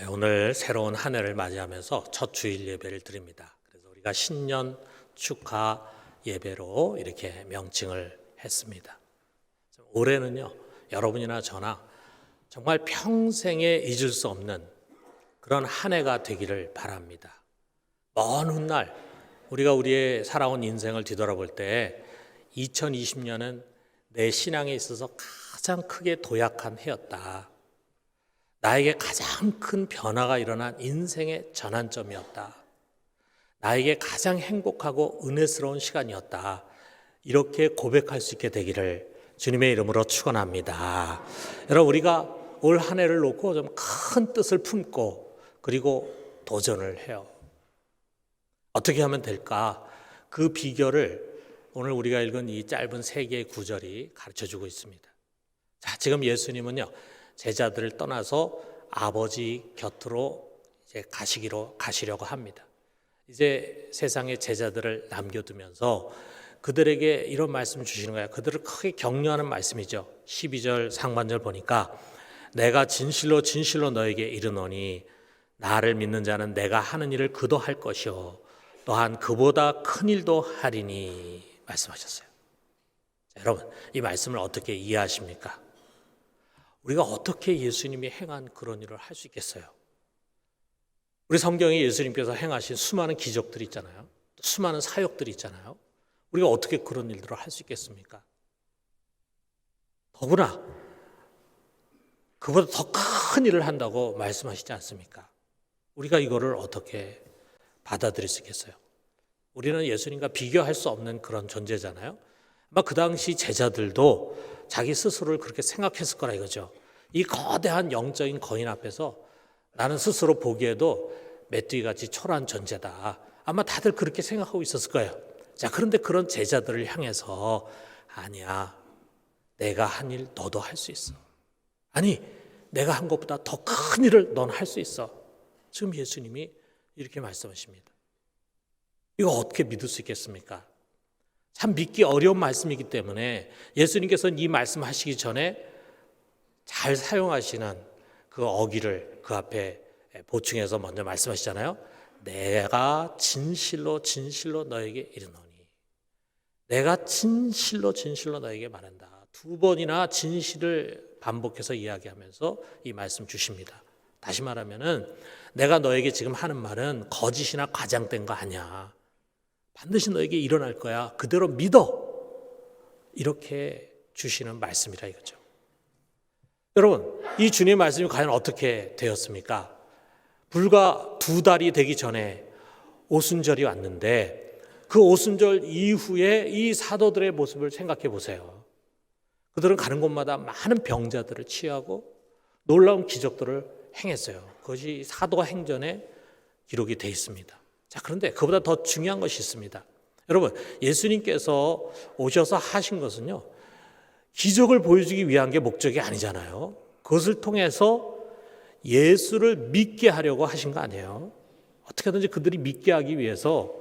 네, 오늘 새로운 한 해를 맞이하면서 첫 주일 예배를 드립니다. 그래서 우리가 신년 축하 예배로 이렇게 명칭을 했습니다. 올해는요, 여러분이나 저나 정말 평생에 잊을 수 없는 그런 한 해가 되기를 바랍니다. 먼 훗날 우리가 우리의 살아온 인생을 뒤돌아볼 때 2020년은 내 신앙에 있어서 가장 크게 도약한 해였다. 나에게 가장 큰 변화가 일어난 인생의 전환점이었다. 나에게 가장 행복하고 은혜스러운 시간이었다. 이렇게 고백할 수 있게 되기를 주님의 이름으로 축원합니다. 여러분 우리가 올 한 해를 놓고 좀 큰 뜻을 품고 그리고 도전을 해요. 어떻게 하면 될까? 그 비결을 오늘 우리가 읽은 이 짧은 세 개의 구절이 가르쳐 주고 있습니다. 자, 지금 예수님은요, 제자들을 떠나서 아버지 곁으로 이제 가시기로 가시려고 합니다. 이제 세상의 제자들을 남겨두면서 그들에게 이런 말씀을 주시는 거예요. 그들을 크게 격려하는 말씀이죠. 12절 상반절 보니까 내가 진실로 진실로 너에게 이르노니 나를 믿는 자는 내가 하는 일을 그도 할 것이요 또한 그보다 큰 일도 하리니 말씀하셨어요. 자, 여러분 이 말씀을 어떻게 이해하십니까? 우리가 어떻게 예수님이 행한 그런 일을 할 수 있겠어요? 우리 성경에 예수님께서 행하신 수많은 기적들이 있잖아요. 수많은 사역들이 있잖아요. 우리가 어떻게 그런 일들을 할 수 있겠습니까? 더구나 그보다 더 큰 일을 한다고 말씀하시지 않습니까? 우리가 이거를 어떻게 받아들일 수 있겠어요? 우리는 예수님과 비교할 수 없는 그런 존재잖아요. 아마 그 당시 제자들도 자기 스스로를 그렇게 생각했을 거라 이거죠. 이 거대한 영적인 거인 앞에서 나는 스스로 보기에도 메뚜기 같이 초라한 존재다. 아마 다들 그렇게 생각하고 있었을 거예요. 자, 그런데 그런 제자들을 향해서 아니야. 내가 한 일 너도 할 수 있어. 아니, 내가 한 것보다 더 큰 일을 넌 할 수 있어. 지금 예수님이 이렇게 말씀하십니다. 이거 어떻게 믿을 수 있겠습니까? 참 믿기 어려운 말씀이기 때문에 예수님께서는 이 말씀 하시기 전에 잘 사용하시는 그 어기를 그 앞에 보충해서 먼저 말씀하시잖아요. 내가 진실로 진실로 너에게 이르노니. 내가 진실로 진실로 너에게 말한다. 두 번이나 진실을 반복해서 이야기하면서 이 말씀 주십니다. 다시 말하면은 내가 너에게 지금 하는 말은 거짓이나 과장된 거 아니야. 반드시 너에게 일어날 거야. 그대로 믿어. 이렇게 주시는 말씀이라 이거죠. 여러분, 이 주님의 말씀이 과연 어떻게 되었습니까? 불과 두 달이 되기 전에 오순절이 왔는데 그 오순절 이후에 이 사도들의 모습을 생각해 보세요. 그들은 가는 곳마다 많은 병자들을 치유하고 놀라운 기적들을 행했어요. 그것이 사도 행전에 기록이 되어 있습니다. 자, 그런데 그보다 더 중요한 것이 있습니다. 여러분, 예수님께서 오셔서 하신 것은요, 기적을 보여주기 위한 게 목적이 아니잖아요. 그것을 통해서 예수를 믿게 하려고 하신 거 아니에요. 어떻게든지 그들이 믿게 하기 위해서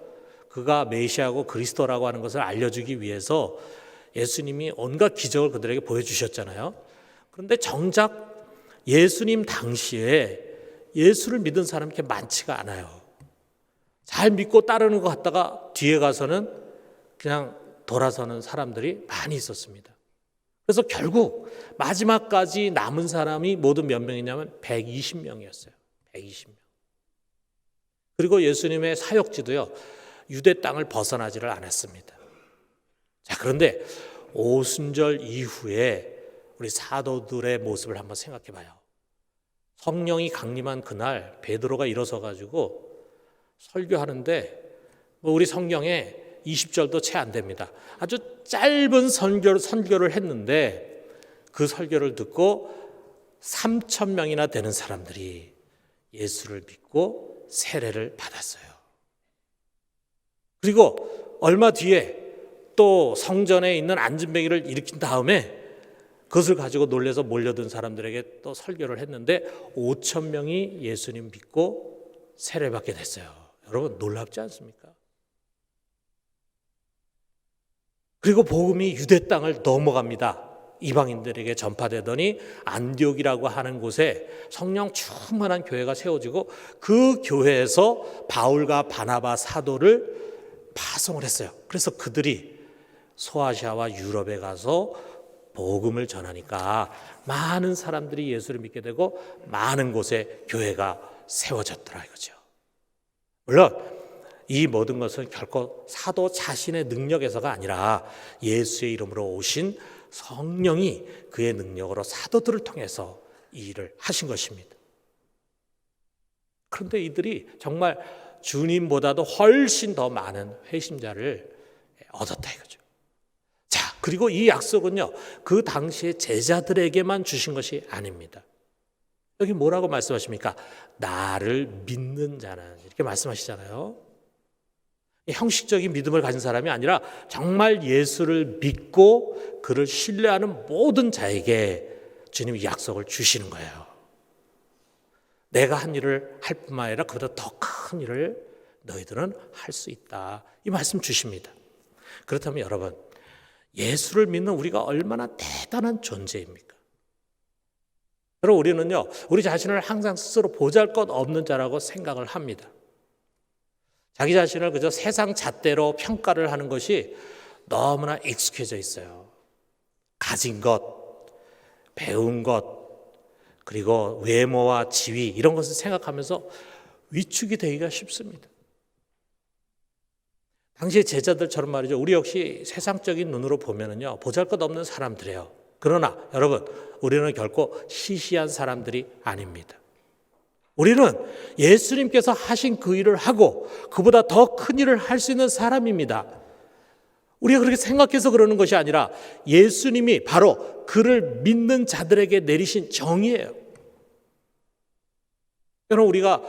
그가 메시아고 그리스도라고 하는 것을 알려주기 위해서 예수님이 온갖 기적을 그들에게 보여주셨잖아요. 그런데 정작 예수님 당시에 예수를 믿은 사람이 이렇게 많지가 않아요. 잘 믿고 따르는 것 같다가 뒤에 가서는 그냥 돌아서는 사람들이 많이 있었습니다. 그래서 결국 마지막까지 남은 사람이 모두 몇 명이냐면 120명이었어요. 120명. 그리고 예수님의 사역지도요, 유대 땅을 벗어나지를 않았습니다. 자, 그런데 오순절 이후에 우리 사도들의 모습을 한번 생각해 봐요. 성령이 강림한 그날 베드로가 일어서 가지고 설교하는데 뭐 우리 성경에 20절도 채 안 됩니다. 아주 짧은 선교를, 선교를 했는데 그 설교를 듣고 3천 명이나 되는 사람들이 예수를 믿고 세례를 받았어요. 그리고 얼마 뒤에 또 성전에 있는 안진뱅이를 일으킨 다음에 그것을 가지고 놀래서 몰려든 사람들에게 또 설교를 했는데 5천 명이 예수님 믿고 세례받게 됐어요. 여러분 놀랍지 않습니까? 그리고 복음이 유대 땅을 넘어갑니다. 이방인들에게 전파되더니 안디옥이라고 하는 곳에 성령 충만한 교회가 세워지고 그 교회에서 바울과 바나바 사도를 파송을 했어요. 그래서 그들이 소아시아와 유럽에 가서 복음을 전하니까 많은 사람들이 예수를 믿게 되고 많은 곳에 교회가 세워졌더라 이거죠. 물론 이 모든 것은 결코 사도 자신의 능력에서가 아니라 예수의 이름으로 오신 성령이 그의 능력으로 사도들을 통해서 이 일을 하신 것입니다. 그런데 이들이 정말 주님보다도 훨씬 더 많은 회심자를 얻었다 이거죠. 자, 그리고 이 약속은요, 그 당시에 제자들에게만 주신 것이 아닙니다. 여기 뭐라고 말씀하십니까? 나를 믿는 자는 이렇게 말씀하시잖아요. 형식적인 믿음을 가진 사람이 아니라 정말 예수를 믿고 그를 신뢰하는 모든 자에게 주님이 약속을 주시는 거예요. 내가 한 일을 할 뿐만 아니라 그보다 더 큰 일을 너희들은 할 수 있다. 이 말씀 주십니다. 그렇다면 여러분, 예수를 믿는 우리가 얼마나 대단한 존재입니까? 여러분, 우리는요, 우리 자신을 항상 스스로 보잘 것 없는 자라고 생각을 합니다. 자기 자신을 그저 세상 잣대로 평가를 하는 것이 너무나 익숙해져 있어요. 가진 것, 배운 것, 그리고 외모와 지위 이런 것을 생각하면서 위축이 되기가 쉽습니다. 당시의 제자들처럼 말이죠. 우리 역시 세상적인 눈으로 보면은요, 보잘 것 없는 사람들이에요. 그러나 여러분, 우리는 결코 시시한 사람들이 아닙니다. 우리는 예수님께서 하신 그 일을 하고 그보다 더 큰 일을 할 수 있는 사람입니다. 우리가 그렇게 생각해서 그러는 것이 아니라 예수님이 바로 그를 믿는 자들에게 내리신 정의예요. 여러분, 우리가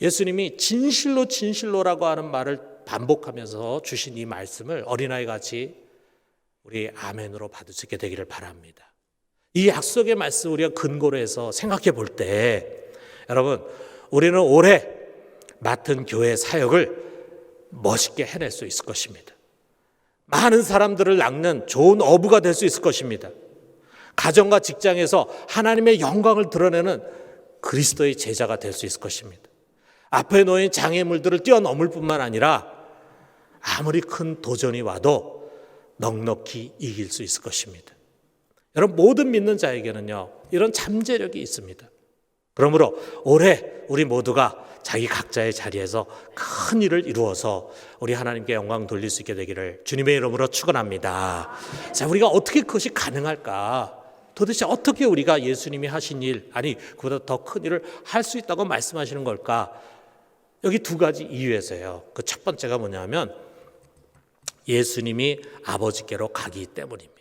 예수님이 진실로 진실로라고 하는 말을 반복하면서 주신 이 말씀을 어린아이 같이 우리 아멘으로 있게 되기를 바랍니다. 이 약속의 말씀 우리가 근거로 해서 생각해 볼 때 여러분 우리는 올해 맡은 교회 사역을 멋있게 해낼 수 있을 것입니다. 많은 사람들을 낚는 좋은 어부가 될 수 있을 것입니다. 가정과 직장에서 하나님의 영광을 드러내는 그리스도의 제자가 될 수 있을 것입니다. 앞에 놓인 장애물들을 뛰어넘을 뿐만 아니라 아무리 큰 도전이 와도 넉넉히 이길 수 있을 것입니다. 여러분 모든 믿는 자에게는요 이런 잠재력이 있습니다. 그러므로 올해 우리 모두가 자기 각자의 자리에서 큰 일을 이루어서 우리 하나님께 영광 돌릴 수 있게 되기를 주님의 이름으로 축원합니다. 자, 우리가 어떻게 그것이 가능할까? 도대체 어떻게 우리가 예수님이 하신 일, 아니 그보다 더 큰 일을 할 수 있다고 말씀하시는 걸까? 여기 두 가지 이유에서요. 그 첫 번째가 뭐냐면 예수님이 아버지께로 가기 때문입니다.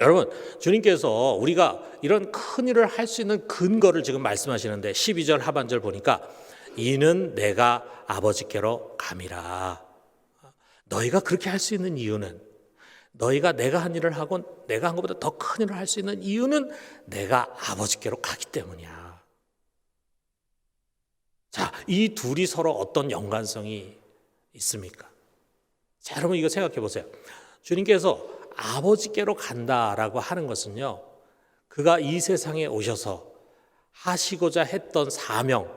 여러분, 주님께서 우리가 이런 큰 일을 할 수 있는 근거를 지금 말씀하시는데 12절 하반절 보니까 이는 내가 아버지께로 감이라. 너희가 그렇게 할 수 있는 이유는 너희가 내가 한 일을 하고 내가 한 것보다 더 큰 일을 할 수 있는 이유는 내가 아버지께로 가기 때문이야. 자, 이 둘이 서로 어떤 연관성이 있습니까? 자, 여러분 이거 생각해 보세요. 주님께서 아버지께로 간다라고 하는 것은요. 그가 이 세상에 오셔서 하시고자 했던 사명,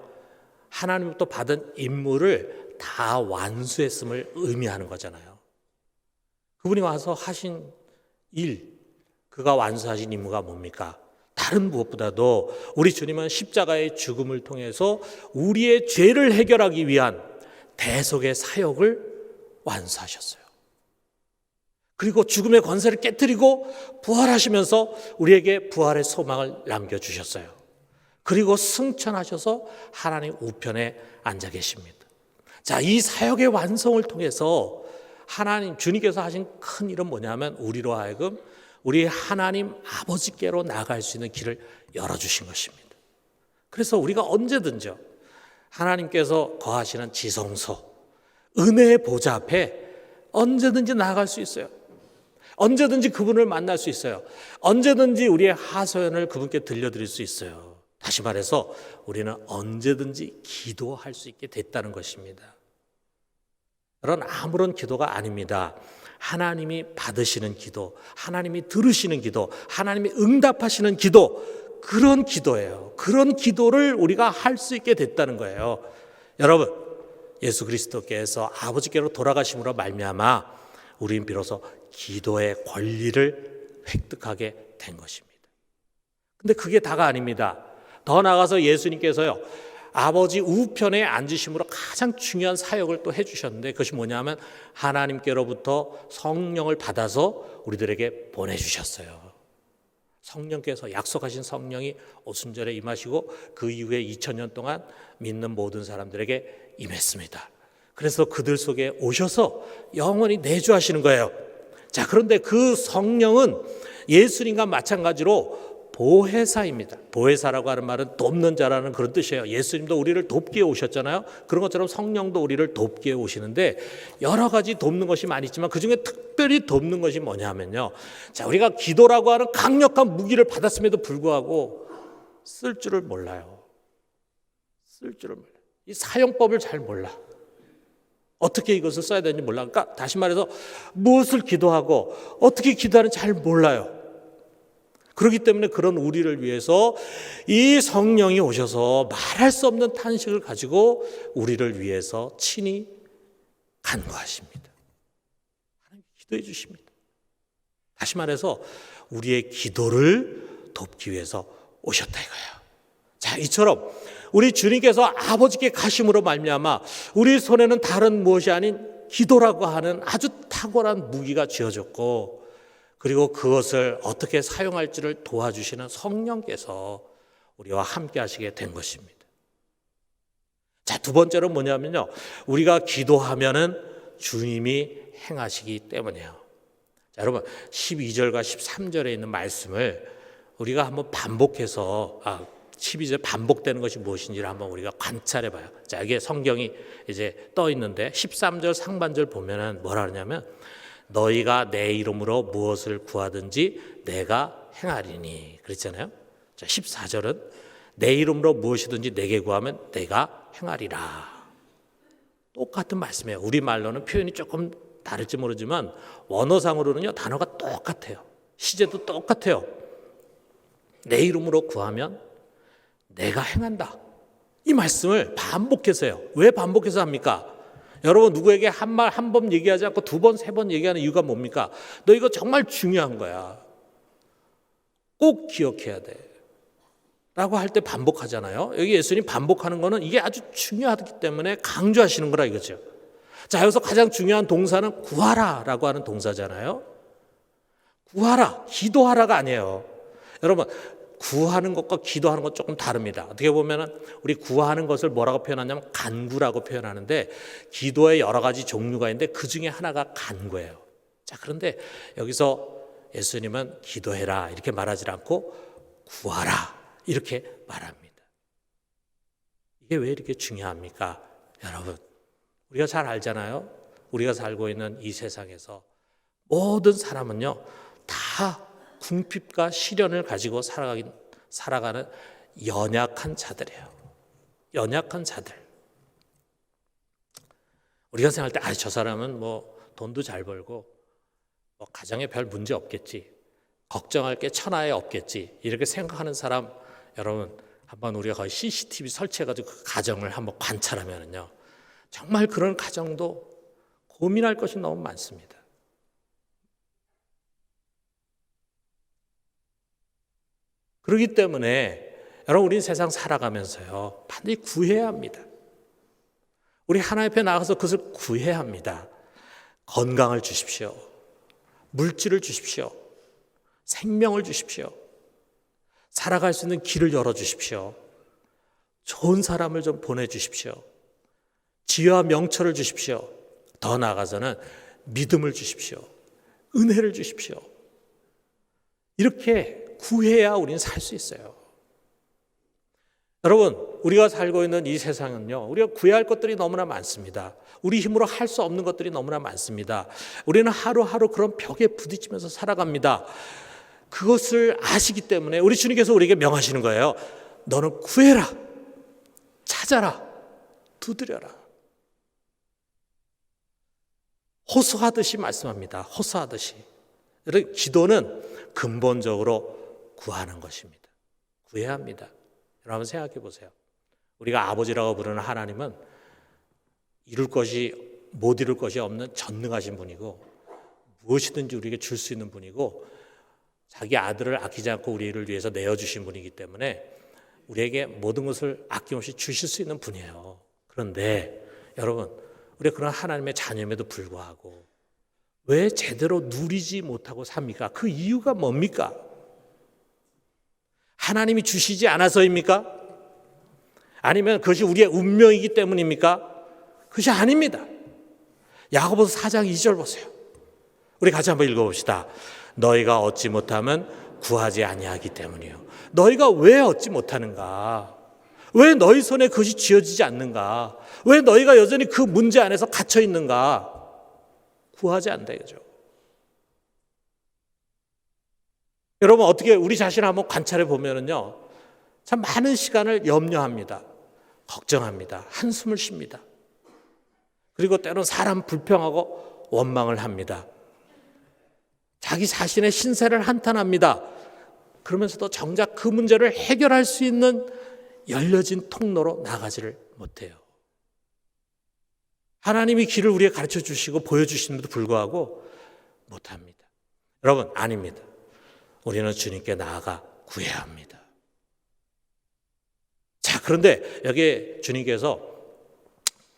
하나님부터 받은 임무를 다 완수했음을 의미하는 거잖아요. 그분이 와서 하신 일, 그가 완수하신 임무가 뭡니까? 다른 무엇보다도 우리 주님은 십자가의 죽음을 통해서 우리의 죄를 해결하기 위한 대속의 사역을 완수하셨어요. 그리고 죽음의 권세를 깨뜨리고 부활하시면서 우리에게 부활의 소망을 남겨주셨어요. 그리고 승천하셔서 하나님 우편에 앉아 계십니다. 자, 이 사역의 완성을 통해서 하나님, 주님께서 하신 큰 일은 뭐냐면 우리로 하여금 우리 하나님 아버지께로 나갈 수 있는 길을 열어주신 것입니다. 그래서 우리가 언제든지 하나님께서 거하시는 지성소, 은혜의 보좌 앞에 언제든지 나아갈 수 있어요. 언제든지 그분을 만날 수 있어요. 언제든지 우리의 하소연을 그분께 들려드릴 수 있어요. 다시 말해서 우리는 언제든지 기도할 수 있게 됐다는 것입니다. 그런 아무런 기도가 아닙니다. 하나님이 받으시는 기도, 하나님이 들으시는 기도, 하나님이 응답하시는 기도, 그런 기도예요. 그런 기도를 우리가 할 수 있게 됐다는 거예요. 여러분, 예수 그리스도께서 아버지께로 돌아가심으로 말미암아 우리는 비로소 기도의 권리를 획득하게 된 것입니다. 근데 그게 다가 아닙니다. 더 나아가서 예수님께서요. 아버지 우편에 앉으심으로 가장 중요한 사역을 또 해주셨는데 그것이 뭐냐면 하나님께로부터 성령을 받아서 우리들에게 보내주셨어요. 성령께서 약속하신 성령이 오순절에 임하시고 그 이후에 2000년 동안 믿는 모든 사람들에게 임했습니다. 그래서 그들 속에 오셔서 영원히 내주하시는 거예요. 자, 그런데 그 성령은 예수님과 마찬가지로 보혜사입니다. 보혜사라고 하는 말은 돕는 자라는 그런 뜻이에요. 예수님도 우리를 돕기에 오셨잖아요. 그런 것처럼 성령도 우리를 돕기에 오시는데 여러 가지 돕는 것이 많이 있지만 그 중에 특별히 돕는 것이 뭐냐면요. 자, 우리가 기도라고 하는 강력한 무기를 받았음에도 불구하고 쓸 줄을 몰라요. 쓸 줄을 몰라요. 이 사용법을 잘 몰라. 어떻게 이것을 써야 되는지 몰라. 그러니까 다시 말해서 무엇을 기도하고 어떻게 기도하는지 잘 몰라요. 그렇기 때문에 그런 우리를 위해서 이 성령이 오셔서 말할 수 없는 탄식을 가지고 우리를 위해서 친히 간구하십니다. 기도해 주십니다. 다시 말해서 우리의 기도를 돕기 위해서 오셨다 이거예요. 자, 이처럼 우리 주님께서 아버지께 가심으로 말미암아 우리 손에는 다른 무엇이 아닌 기도라고 하는 아주 탁월한 무기가 쥐어졌고 그리고 그것을 어떻게 사용할지를 도와주시는 성령께서 우리와 함께 하시게 된 것입니다. 자, 두 번째로 뭐냐면요. 우리가 기도하면은 주님이 행하시기 때문이에요. 자, 여러분, 12절과 13절에 있는 말씀을 우리가 한번 반복해서, 아, 12절 반복되는 것이 무엇인지를 한번 우리가 관찰해 봐요. 자, 이게 성경이 이제 떠 있는데 13절 상반절 보면은 뭐라 그러냐면 너희가 내 이름으로 무엇을 구하든지 내가 행하리니. 그랬잖아요. 자, 14절은 내 이름으로 무엇이든지 내게 구하면 내가 행하리라. 똑같은 말씀이에요. 우리말로는 표현이 조금 다를지 모르지만 원어상으로는요, 단어가 똑같아요. 시제도 똑같아요. 내 이름으로 구하면 내가 행한다. 이 말씀을 반복해서 해요. 왜 반복해서 합니까? 여러분 누구에게 한 말 한 번 얘기하지 않고 두 번, 세 번 얘기하는 이유가 뭡니까? 너 이거 정말 중요한 거야. 꼭 기억해야 돼. 라고 할 때 반복하잖아요. 여기 예수님 반복하는 거는 이게 아주 중요하기 때문에 강조하시는 거라 이거죠. 자, 여기서 가장 중요한 동사는 구하라 라고 하는 동사잖아요. 구하라, 기도하라가 아니에요. 여러분, 구하는 것과 기도하는 것 조금 다릅니다. 어떻게 보면은 우리 구하는 것을 뭐라고 표현하냐면 간구라고 표현하는데 기도의 여러 가지 종류가 있는데 그 중에 하나가 간구예요. 자, 그런데 여기서 예수님은 기도해라 이렇게 말하지 않고 구하라 이렇게 말합니다. 이게 왜 이렇게 중요합니까? 여러분, 우리가 잘 알잖아요. 우리가 살고 있는 이 세상에서 모든 사람은요, 다 궁핍과 시련을 가지고 살아가긴, 살아가는 연약한 자들이에요. 연약한 자들. 우리가 생각할 때, 아, 저 사람은 뭐 돈도 잘 벌고, 뭐 가정에 별 문제 없겠지. 걱정할 게 천하에 없겠지. 이렇게 생각하는 사람, 여러분, 한번 우리가 거의 CCTV 설치해가지고 그 가정을 한번 관찰하면요. 정말 그런 가정도 고민할 것이 너무 많습니다. 그렇기 때문에 여러분 우리 세상 살아가면서요 반드시 구해야 합니다. 우리 하나님 앞에 나가서 그것을 구해야 합니다. 건강을 주십시오. 물질을 주십시오. 생명을 주십시오. 살아갈 수 있는 길을 열어 주십시오. 좋은 사람을 좀 보내 주십시오. 지혜와 명철을 주십시오. 더 나아가서는 믿음을 주십시오. 은혜를 주십시오. 이렇게 구해야 우리는 살 수 있어요. 여러분, 우리가 살고 있는 이 세상은요, 우리가 구해야 할 것들이 너무나 많습니다. 우리 힘으로 할 수 없는 것들이 너무나 많습니다. 우리는 하루하루 그런 벽에 부딪히면서 살아갑니다. 그것을 아시기 때문에 우리 주님께서 우리에게 명하시는 거예요. 너는 구해라, 찾아라, 두드려라. 호소하듯이 말씀합니다. 호소하듯이. 기도는 근본적으로 구하는 것입니다. 구해야 합니다. 여러분 생각해 보세요. 우리가 아버지라고 부르는 하나님은 이룰 것이 못 이룰 것이 없는 전능하신 분이고 무엇이든지 우리에게 줄 수 있는 분이고 자기 아들을 아끼지 않고 우리를 위해서 내어 주신 분이기 때문에 우리에게 모든 것을 아낌없이 주실 수 있는 분이에요. 그런데 여러분, 우리가 그런 하나님의 자녀임에도 불구하고 왜 제대로 누리지 못하고 삽니까? 그 이유가 뭡니까? 하나님이 주시지 않아서입니까? 아니면 그것이 우리의 운명이기 때문입니까? 그것이 아닙니다. 야고보서 4장 2절 보세요. 우리 같이 한번 읽어봅시다. 너희가 얻지 못하면 구하지 아니하기 때문이요. 너희가 왜 얻지 못하는가? 왜 너희 손에 그것이 쥐어지지 않는가? 왜 너희가 여전히 그 문제 안에서 갇혀 있는가? 구하지 않다 이거죠. 여러분 어떻게 우리 자신을 한번 관찰해 보면은요. 참 많은 시간을 염려합니다. 걱정합니다. 한숨을 쉽니다. 그리고 때론 사람 불평하고 원망을 합니다. 자기 자신의 신세를 한탄합니다. 그러면서도 정작 그 문제를 해결할 수 있는 열려진 통로로 나가지를 못해요. 하나님이 길을 우리에게 가르쳐 주시고 보여주시는데도 불구하고 못합니다. 여러분, 아닙니다. 우리는 주님께 나아가 구해야 합니다. 자, 그런데 여기 주님께서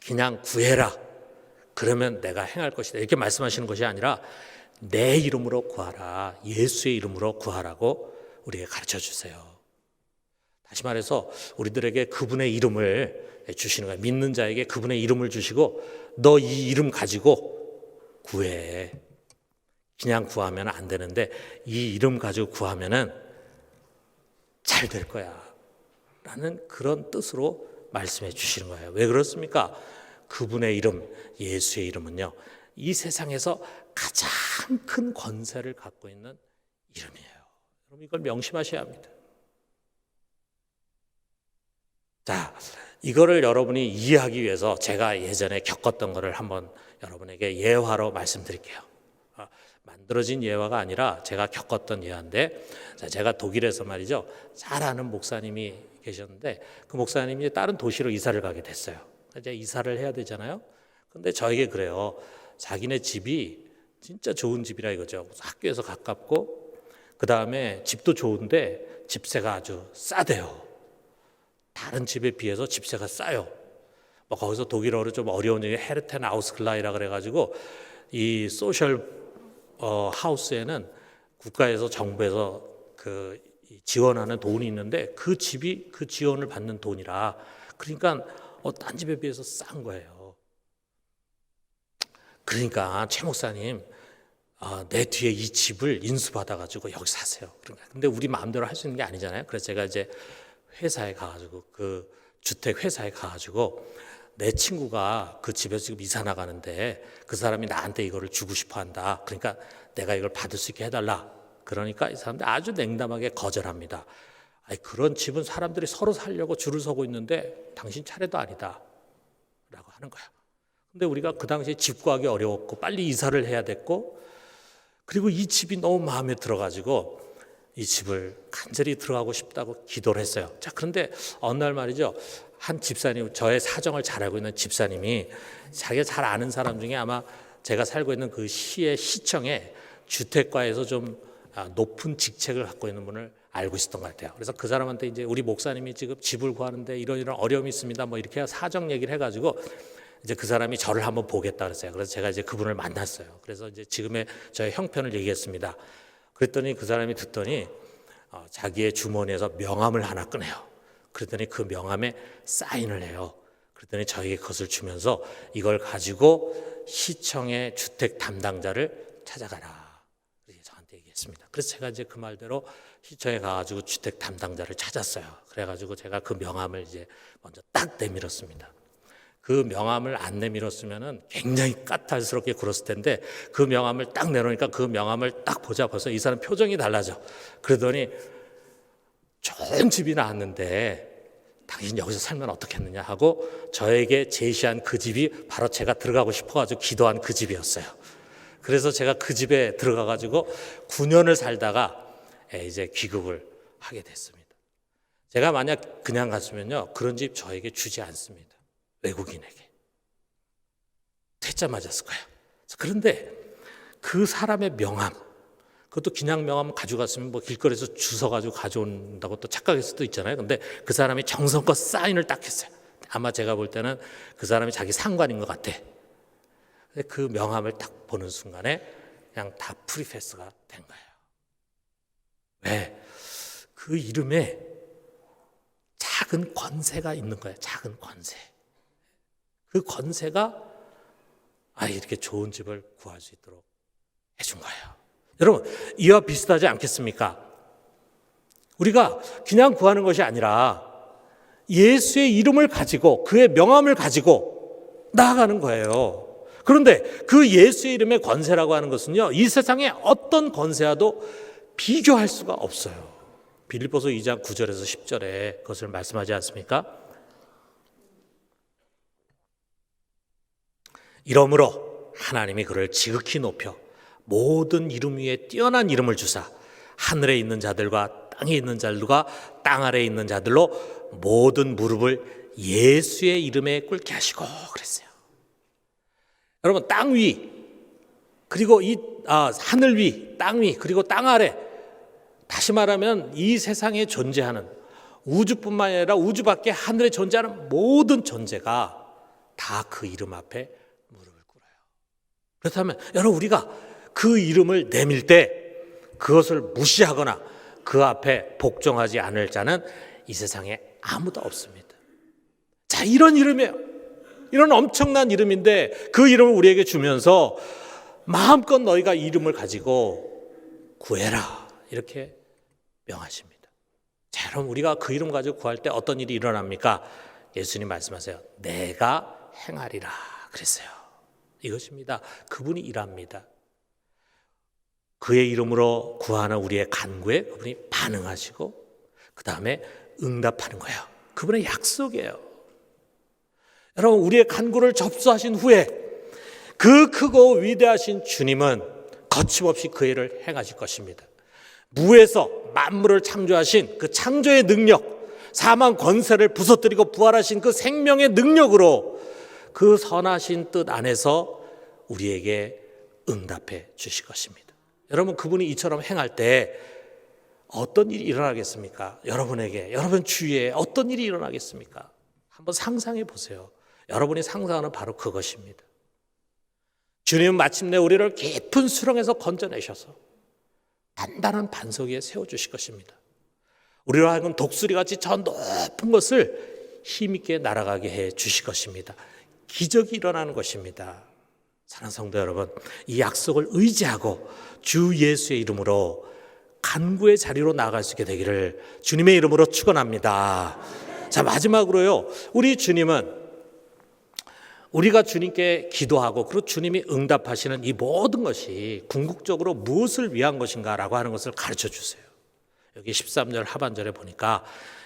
그냥 구해라. 그러면 내가 행할 것이다. 이렇게 말씀하시는 것이 아니라 내 이름으로 구하라. 예수의 이름으로 구하라고 우리에게 가르쳐 주세요. 다시 말해서 우리들에게 그분의 이름을 주시는 거예요. 믿는 자에게 그분의 이름을 주시고 너 이 이름 가지고 구해. 그냥 구하면 안 되는데 이 이름 가지고 구하면은 잘 될 거야. 라는 그런 뜻으로 말씀해 주시는 거예요. 왜 그렇습니까? 그분의 이름, 예수의 이름은요, 이 세상에서 가장 큰 권세를 갖고 있는 이름이에요. 여러분 이걸 명심하셔야 합니다. 자, 이거를 여러분이 이해하기 위해서 제가 예전에 겪었던 것을 한번 여러분에게 예화로 말씀드릴게요. 아, 만들어진 예화가 아니라 제가 겪었던 예화인데, 자, 제가 독일에서 말이죠. 잘 아는 목사님이 계셨는데, 그 목사님이 다른 도시로 이사를 가게 됐어요. 이제 이사를 해야 되잖아요. 근데 저에게 그래요. 자기네 집이 진짜 좋은 집이라 이거죠. 학교에서 가깝고, 그 다음에 집도 좋은데 집세가 아주 싸대요. 다른 집에 비해서 집세가 싸요. 뭐 거기서 독일어로 좀 어려운 얘기 헤르텐 아우스클라이라 그래가지고 이 소셜 어, 하우스에는 국가에서 정부에서 그 지원하는 돈이 있는데 그 집이 그 지원을 받는 돈이라 그러니까 어, 딴 집에 비해서 싼 거예요. 그러니까 최 목사님 아, 내 뒤에 이 집을 인수받아 가지고 여기 사세요. 그러니까 근데 우리 마음대로 할 수 있는 게 아니잖아요. 그래서 제가 이제 회사에 가가지고 그 주택 회사에 가가지고 내 친구가 그 집에서 지금 이사 나가는데 그 사람이 나한테 이거를 주고 싶어 한다. 그러니까 내가 이걸 받을 수 있게 해달라. 그러니까 이 사람들 아주 냉담하게 거절합니다. 아니, 그런 집은 사람들이 서로 살려고 줄을 서고 있는데 당신 차례도 아니다. 라고 하는 거야. 근데 우리가 그 당시에 집 구하기 어려웠고 빨리 이사를 해야 됐고 그리고 이 집이 너무 마음에 들어가지고 이 집을 간절히 들어가고 싶다고 기도를 했어요. 자, 그런데 어느 날 말이죠. 한 집사님, 저의 사정을 잘 알고 있는 집사님이 자기가 잘 아는 사람 중에 아마 제가 살고 있는 그 시의 시청에 주택과에서 좀 아, 높은 직책을 갖고 있는 분을 알고 있었던 것 같아요. 그래서 그 사람한테 이제 우리 목사님이 지금 집을 구하는데 이런 이런 어려움이 있습니다. 뭐 이렇게 사정 얘기를 해가지고 이제 그 사람이 저를 한번 보겠다 그랬어요. 그래서 제가 이제 그분을 만났어요. 그래서 이제 지금의 저의 형편을 얘기했습니다. 그랬더니 그 사람이 듣더니 어, 자기의 주머니에서 명함을 하나 꺼내요. 그랬더니 그 명함에 사인을 해요. 그랬더니 저에게 그것을 주면서 이걸 가지고 시청의 주택 담당자를 찾아가라. 그렇게 저한테 얘기했습니다. 그래서 제가 이제 그 말대로 시청에 가가지고 주택 담당자를 찾았어요. 그래가지고 제가 그 명함을 이제 먼저 딱 내밀었습니다. 그 명함을 안 내밀었으면은 굉장히 까탈스럽게 굴었을 텐데 그 명함을 딱 내놓으니까 그 명함을 딱 보자 벌써 이 사람 표정이 달라져. 그러더니 좋은 집이 나왔는데 당신 여기서 살면 어떻겠느냐 하고 저에게 제시한 그 집이 바로 제가 들어가고 싶어가지고 기도한 그 집이었어요. 그래서 제가 그 집에 들어가가지고 9년을 살다가 예, 이제 귀국을 하게 됐습니다. 제가 만약 그냥 갔으면요 그런 집 저에게 주지 않습니다. 외국인에게 퇴짜 맞았을 거예요. 그런데 그 사람의 명함 그것도 그냥 명함 가져갔으면 뭐 길거리에서 주워 가지고 가져온다고 또 착각할 수도 있잖아요. 근데 그 사람이 정성껏 사인을 딱 했어요. 아마 제가 볼 때는 그 사람이 자기 상관인 것 같아. 근데 그 명함을 딱 보는 순간에 그냥 다 프리패스가 된 거예요. 왜? 그 이름에 작은 권세가 있는 거예요. 작은 권세. 그 권세가 아 이렇게 좋은 집을 구할 수 있도록 해준 거예요. 여러분 이와 비슷하지 않겠습니까? 우리가 그냥 구하는 것이 아니라 예수의 이름을 가지고 그의 명함을 가지고 나아가는 거예요. 그런데 그 예수의 이름의 권세라고 하는 것은요, 이 세상의 어떤 권세와도 비교할 수가 없어요. 빌립보서 2장 9절에서 10절에 그것을 말씀하지 않습니까? 이러므로 하나님이 그를 지극히 높여 모든 이름 위에 뛰어난 이름을 주사 하늘에 있는 자들과 땅에 있는 자들과 땅 아래에 있는 자들로 모든 무릎을 예수의 이름에 꿇게 하시고 그랬어요. 여러분 땅 위 그리고 이 아, 하늘 위, 땅 위, 그리고 땅 아래 다시 말하면 이 세상에 존재하는 우주뿐만 아니라 우주 밖에 하늘에 존재하는 모든 존재가 다 그 이름 앞에 무릎을 꿇어요. 그렇다면 여러분 우리가 그 이름을 내밀 때 그것을 무시하거나 그 앞에 복종하지 않을 자는 이 세상에 아무도 없습니다. 자, 이런 이름이에요. 이런 엄청난 이름인데 그 이름을 우리에게 주면서 마음껏 너희가 이름을 가지고 구해라. 이렇게 명하십니다. 자, 여러분 우리가 그 이름 가지고 구할 때 어떤 일이 일어납니까? 예수님 말씀하세요. 내가 행하리라. 그랬어요. 이것입니다. 그분이 일합니다. 그의 이름으로 구하는 우리의 간구에 그분이 반응하시고 그 다음에 응답하는 거예요. 그분의 약속이에요. 여러분 우리의 간구를 접수하신 후에 그 크고 위대하신 주님은 거침없이 그 일을 행하실 것입니다. 무에서 만물을 창조하신 그 창조의 능력, 사망 권세를 부서뜨리고 부활하신 그 생명의 능력으로 그 선하신 뜻 안에서 우리에게 응답해 주실 것입니다. 여러분 그분이 이처럼 행할 때 어떤 일이 일어나겠습니까? 여러분에게 여러분 주위에 어떤 일이 일어나겠습니까? 한번 상상해 보세요. 여러분이 상상하는 바로 그것입니다. 주님은 마침내 우리를 깊은 수렁에서 건져내셔서 단단한 반석 위에 세워 주실 것입니다. 우리로 하여금 독수리 같이 저 높은 것을 힘있게 날아가게 해 주실 것입니다. 기적이 일어나는 것입니다. 사랑하는 성도 여러분, 이 약속을 의지하고 주 예수의 이름으로 간구의 자리로 나아갈 수 있게 되기를 주님의 이름으로 축원합니다. 자, 마지막으로요. 우리 주님은 우리가 주님께 기도하고 그리고 주님이 응답하시는 이 모든 것이 궁극적으로 무엇을 위한 것인가라고 하는 것을 가르쳐 주세요. 여기 13절 하반절에 보니까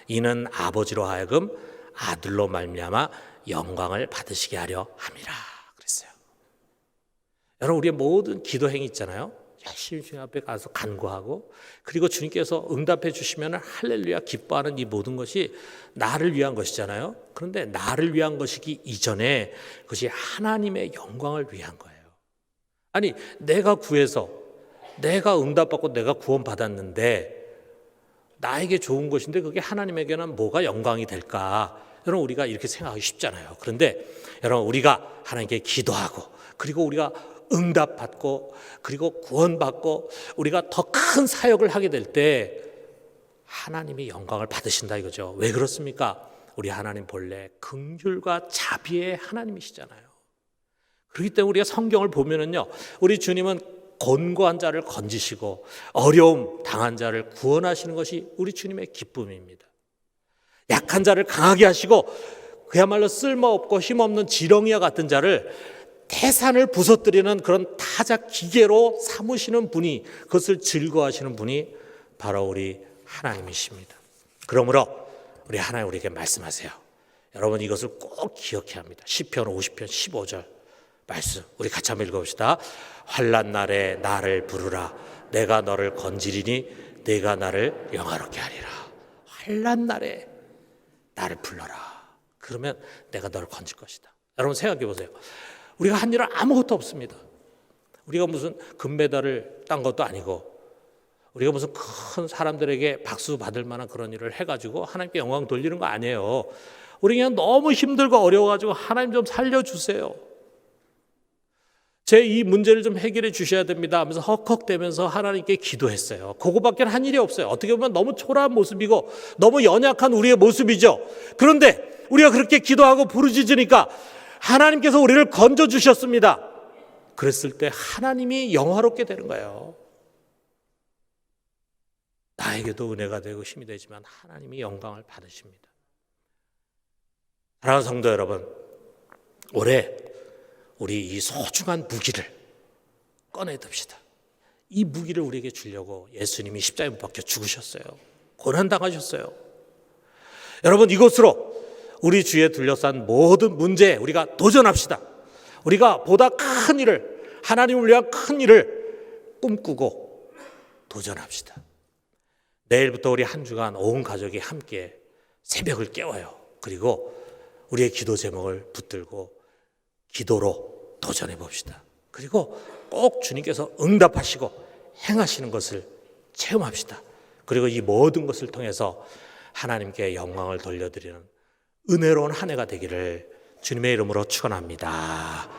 이는 아버지로 하여금 아들로 말미암아 영광을 받으시게 하려 함이라. 여러분 우리의 모든 기도 행위 있잖아요. 열심히 주님 앞에 가서 간구하고 그리고 주님께서 응답해 주시면 할렐루야 기뻐하는 이 모든 것이 나를 위한 것이잖아요. 그런데 나를 위한 것이기 이전에 그것이 하나님의 영광을 위한 거예요. 아니 내가 구해서 내가 응답받고 내가 구원받았는데 나에게 좋은 것인데 그게 하나님에게는 뭐가 영광이 될까? 여러분 우리가 이렇게 생각하기 쉽잖아요. 그런데 여러분 우리가 하나님께 기도하고 그리고 우리가 응답받고 그리고 구원받고 우리가 더 큰 사역을 하게 될 때 하나님이 영광을 받으신다 이거죠. 왜 그렇습니까? 우리 하나님 본래 긍휼과 자비의 하나님이시잖아요. 그렇기 때문에 우리가 성경을 보면은요. 우리 주님은 곤고한 자를 건지시고 어려움 당한 자를 구원하시는 것이 우리 주님의 기쁨입니다. 약한 자를 강하게 하시고 그야말로 쓸모없고 힘없는 지렁이와 같은 자를 태산을 부서뜨리는 그런 타작 기계로 삼으시는 분이 그것을 즐거워하시는 분이 바로 우리 하나님이십니다. 그러므로 우리 하나님 우리에게 말씀하세요. 여러분 이것을 꼭 기억해야 합니다. 시편 50편 15절 말씀 우리 같이 한번 읽어봅시다. 환란 날에 나를 부르라. 내가 너를 건지리니 내가 나를 영화롭게 하리라. 환란 날에 나를 불러라. 그러면 내가 너를 건질 것이다. 여러분 생각해 보세요. 우리가 한 일은 아무것도 없습니다. 우리가 무슨 금메달을 딴 것도 아니고 우리가 무슨 큰 사람들에게 박수 받을 만한 그런 일을 해가지고 하나님께 영광 돌리는 거 아니에요. 우리 그냥 너무 힘들고 어려워가지고 하나님 좀 살려주세요. 제 이 문제를 좀 해결해 주셔야 됩니다 하면서 헉헉대면서 하나님께 기도했어요. 그거밖에 한 일이 없어요. 어떻게 보면 너무 초라한 모습이고 너무 연약한 우리의 모습이죠. 그런데 우리가 그렇게 기도하고 부르짖으니까 하나님께서 우리를 건져 주셨습니다. 그랬을 때 하나님이 영화롭게 되는 거예요. 나에게도 은혜가 되고 힘이 되지만 하나님이 영광을 받으십니다. 사랑하는 성도 여러분, 올해 우리 이 소중한 무기를 꺼내듭시다. 이 무기를 우리에게 주려고 예수님이 십자가에 못 박혀 죽으셨어요. 고난 당하셨어요. 여러분 이것으로 우리 주위에 둘러싼 모든 문제에 우리가 도전합시다. 우리가 보다 큰 일을 하나님을 위한 큰 일을 꿈꾸고 도전합시다. 내일부터 우리 한 주간 온 가족이 함께 새벽을 깨워요. 그리고 우리의 기도 제목을 붙들고 기도로 도전해 봅시다. 그리고 꼭 주님께서 응답하시고 행하시는 것을 체험합시다. 그리고 이 모든 것을 통해서 하나님께 영광을 돌려드리는 은혜로운 한 해가 되기를 주님의 이름으로 축원합니다.